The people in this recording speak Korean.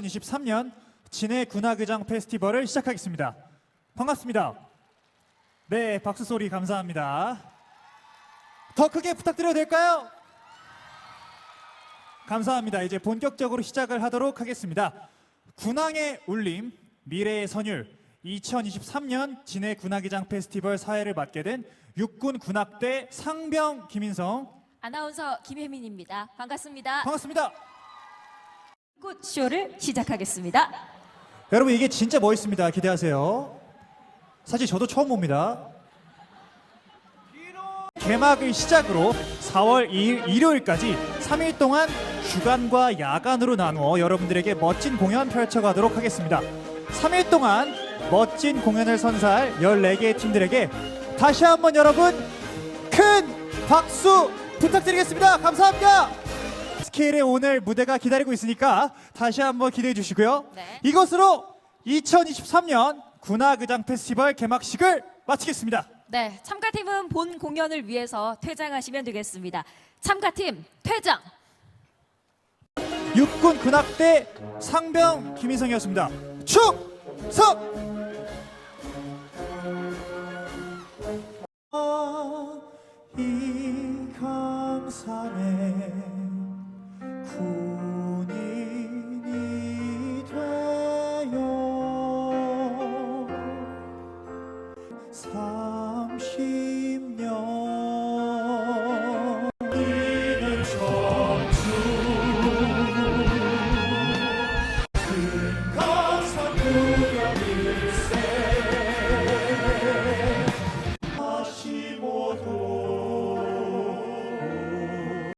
2023년 진해 군악의장 페스티벌을 시작하겠습니다. 반갑습니다. 네, 박수 소리 감사합니다. 더 크게 부탁드려도 될까요? 감사합니다. 이제 본격적으로 시작을 하도록 하겠습니다. 군항의 울림, 미래의 선율, 2023년 진해 군악의장 페스티벌 사회를 맡게 된 육군 군악대 상병 김인성 아나운서 김혜민입니다. 반갑습니다. 반갑습니다. 꽃 쇼를 시작하겠습니다. 여러분 이게 진짜 멋있습니다. 기대하세요. 사실 저도 처음 봅니다. 개막을 시작으로 4월 2일 일요일까지 3일 동안 주간과 야간으로 나누어 여러분들에게 멋진 공연 펼쳐가도록 하겠습니다. 3일 동안 멋진 공연을 선사할 14개의 팀들에게 다시 한번 여러분 큰 박수 부탁드리겠습니다. 감사합니다. 스케일의 오늘 무대가 기다리고 있으니까 다시 한번 기대해 주시고요. 네. 이것으로 2023년 군악의장 페스티벌 개막식을 마치겠습니다. 네, 참가팀은 본 공연을 위해서 퇴장하시면 되겠습니다. 참가팀 퇴장. 육군 군악대 상병 김희성이었습니다. 충성! 아, 이 감사에 삼십